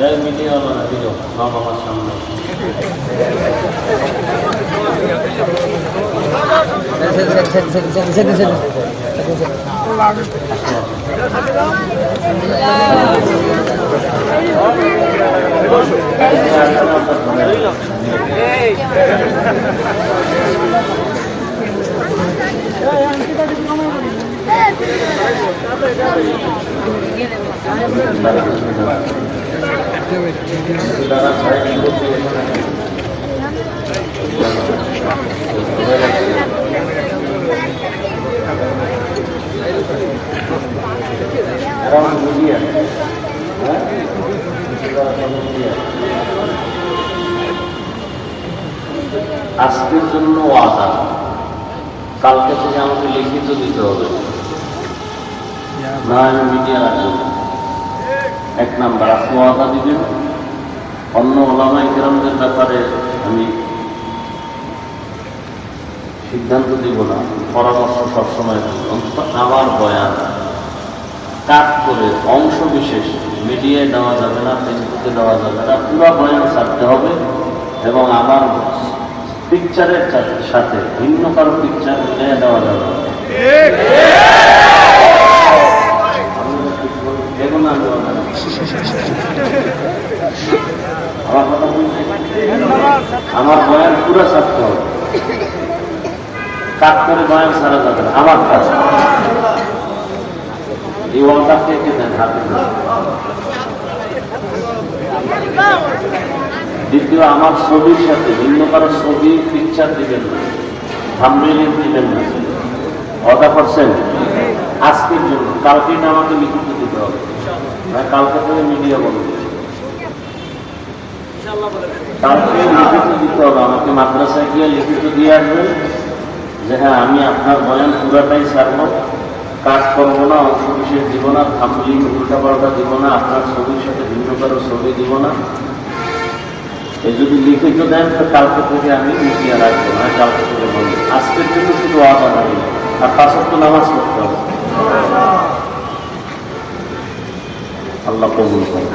এই মিডিয়া হলো না দিল সব আমার সামনে এরা মিডিয়া আজকের জন্য ওয়াদা। কালকে থেকে আমাকে লিখিত দিতে হবে। না আমি মিডিয়া রাখব এক নাম্বার ওয়াদা দিবেন। অন্য ওলামা ইকরামদের ব্যাপারে আমি সিদ্ধান্ত দিব না। পরামর্শ সবসময় আমার বয়ান কাট করে অংশ বিশেষ মিডিয়ায় দেওয়া যাবে না, ফেসবুকে দেওয়া যাবে না, পুরো বয়ান ছাড়তে হবে এবং আমার পিকচারের সাথে- সাথে ভিন্ন কারও পিকচার মিলিয়ে দেওয়া যাবে আমার বয়ান পুরো ছাড়তে হবে। কাট করে বয়ান ছাড়া যাবে আমার কাজ। এই ওয়াদা কে দেন, হাতে দ্বিতীয়, আমার ছবির সাথে, ভিন্ন কারও ছবি পিকচার দিবেন না। থাম্বনেইল দিবেন না। অর্ডার করছেন? আজকের জন্য। কালকে না আমাকে লিখিত দিতে হবে। কালকে থেকে মিডিয়া বলবে। কালকে লিখিত দিতে হবে। আমাকে মাদ্রাসায় গিয়ে লিখিত দিয়ে আসবেন যে হ্যাঁ আমি আপনার বয়ান পুরাটাই ছাড়বো। কাজ করব না অংশ বিশেষ দিব না থামলি উল্টা পাল্টা দিব না, আপনার ছবির সাথে ভিন্ন কারও ছবি দিব না। এই যদি লিখিত দেন, তো কালকে থেকে আমি মিডিয়া রাখব, না কালকে থেকে বলব। আর পাঁচত্ব নামাজ পড়তে হবে। আল্লাহ কবুল করুন।